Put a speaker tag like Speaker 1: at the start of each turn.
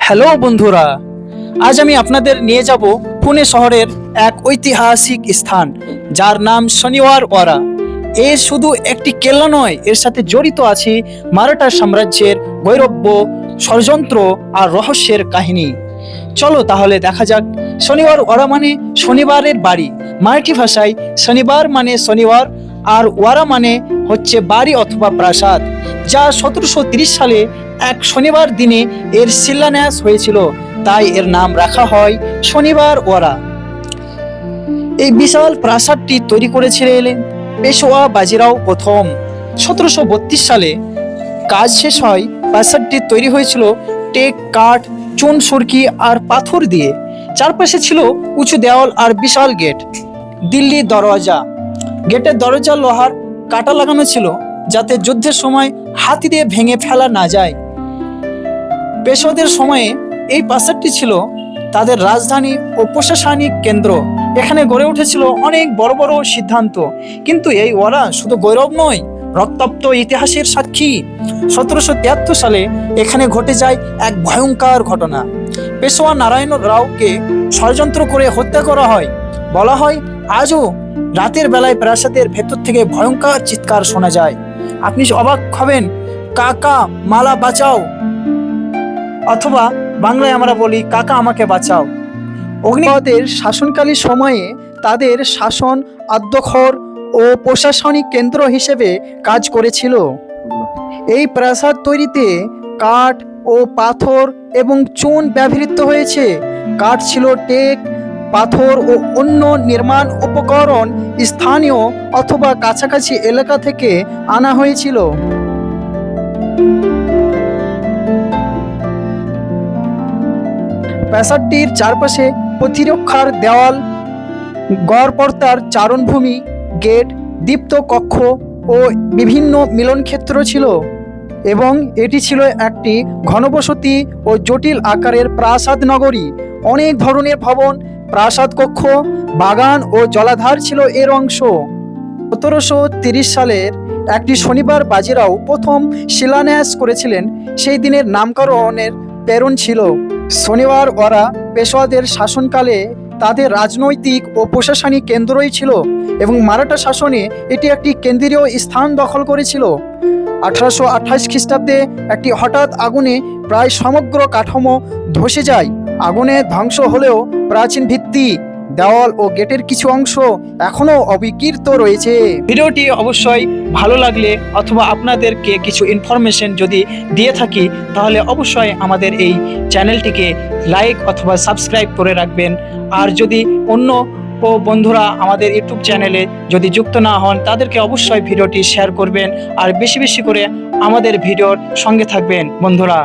Speaker 1: Hello বন্ধুরা, আজ আমি আপনাদের নিয়ে যাব পুনে শহরের এক ঐতিহাসিক স্থান, যার নাম শনিবার ওয়ারা। এ শুধু একটি কেল্লা নয়, এর সাথে জড়িত আছে মারাঠা সাম্রাজ্যের গৈরব্য, ষড়যন্ত্র আর রহস্যের কাহিনী। চলো তাহলে দেখা যাক, শনিবার ওরা মানে শনিবারের বাড়ি। মারাঠি ভাষায় শনিবার মানে শনিবার, আর ওয়ারা মানে হচ্ছে বাড়ি অথবা প্রাসাদ। যা সতেরোশো সালে এক শনিবার দিনে এর শিলান্যাস হয়েছিল। তাই এর নাম রাখা হয় শনিবার ওয়ারা। এই বিশাল প্রাসাদটি তৈরি করেছিলেন পেশোয়া বাজিরাও প্রথম। সতেরোশো সালে কাজ শেষ হয়, প্রাসাদটি তৈরি হয়েছিল টেক, কাঠ, চুন, সুরকি আর পাথর দিয়ে। চারপাশে ছিল উঁচু দেওয়াল আর বিশাল গেট। দিল্লি দরওয়াজা। গেটের দরজা লোহার কাটা লাগানো ছিল। যাতে যুদ্ধের সময় হাতি দিয়ে ভেঙে ফেলা না যায়। পেশোয়াদের সময়ে এই প্রাসাদটি ছিল তাদের রাজধানী ও প্রশাসনিক কেন্দ্র। এখানে গড়ে উঠেছিল অনেক বড় বড় সিদ্ধান্ত। কিন্তু এই ওরা শুধু গৌরব নয়, রক্তাক্ত ইতিহাসের সাক্ষী। সতেরোশো তিয়াত্তর সালে এখানে ঘটে যায় এক ভয়ঙ্কর ঘটনা। পেশোয়া নারায়ণ রাওকে ষড়যন্ত্র করে হত্যা করা হয়। বলা হয় আজও রাতের বেলায় প্রাসাদের ভেতর থেকে ভয়ঙ্কর চিৎকার শোনা যায়। আপনি অবাক হবেন, কাকা, মালা বাঁচাও। অথবা বাংলায় আমরা বলি, কাকা আমাকে বাঁচাও। অগ্নিপথের শাসনকালী সময়ে তাদের শাসন আদ্যখর ও প্রশাসনিক কেন্দ্র হিসেবে কাজ করেছিল। এই প্রাসাদ তৈরিতে কাঠ ও পাথর এবং চুন ব্যবহৃত হয়েছে। কাঠ ছিল টেক পাথর ও অন্য নির্মাণ উপকরণ স্থানীয় অথবা কাছাকাছি এলাকা থেকে আনা হয়েছিল। প্রাসাদটির চারপাশে প্রতিরক্ষার দেওয়াল গড়পর্তার চারণভূমি, গেট, দীপ্ত কক্ষ ও বিভিন্ন মিলনক্ষেত্র ছিল এবং এটি ছিল একটি ঘনবসতি ও জটিল আকারের প্রাসাদ নগরী। অনেক ধরনের ভবন প্রাসাদ কক্ষ, বাগান ও জলাধার ছিল এর অংশ। সতেরোশো তিরিশ সালের একটি শনিবার বাজিরাও প্রথম শিলান্যাস করেছিলেন। সেই দিনের নামকরণের প্রেরণ ছিল। শনিবার ওরা পেশোয়াদের শাসনকালে তাদের রাজনৈতিক ও প্রশাসনিক কেন্দ্রই ছিল এবং মারাঠা শাসনে এটি একটি কেন্দ্রীয় স্থান দখল করেছিল। আঠারোশো আঠাশ খ্রিস্টাব্দে একটি হঠাৎ আগুনে প্রায় সমগ্র কাঠামো ধসে যায়। আগুনে ধ্বংস হলেও প্রাচীন ভিত্তি, দেওয়াল ও গেটের কিছু অংশ এখনও অবিকৃত রয়েছে। ভিডিওটি অবশ্যই ভালো লাগলে অথবা আপনাদেরকে কিছু ইনফরমেশন যদি দিয়ে থাকি, তাহলে অবশ্যই আমাদের এই চ্যানেলটিকে লাইক অথবা সাবস্ক্রাইব করে রাখবেন। আর যদি অন্য ও বন্ধুরা আমাদের ইউটিউব চ্যানেলে যদি যুক্ত না হন, তাদেরকে অবশ্যই ভিডিওটি শেয়ার করবেন আর বেশি বেশি করে আমাদের ভিডিওর সঙ্গে থাকবেন বন্ধুরা।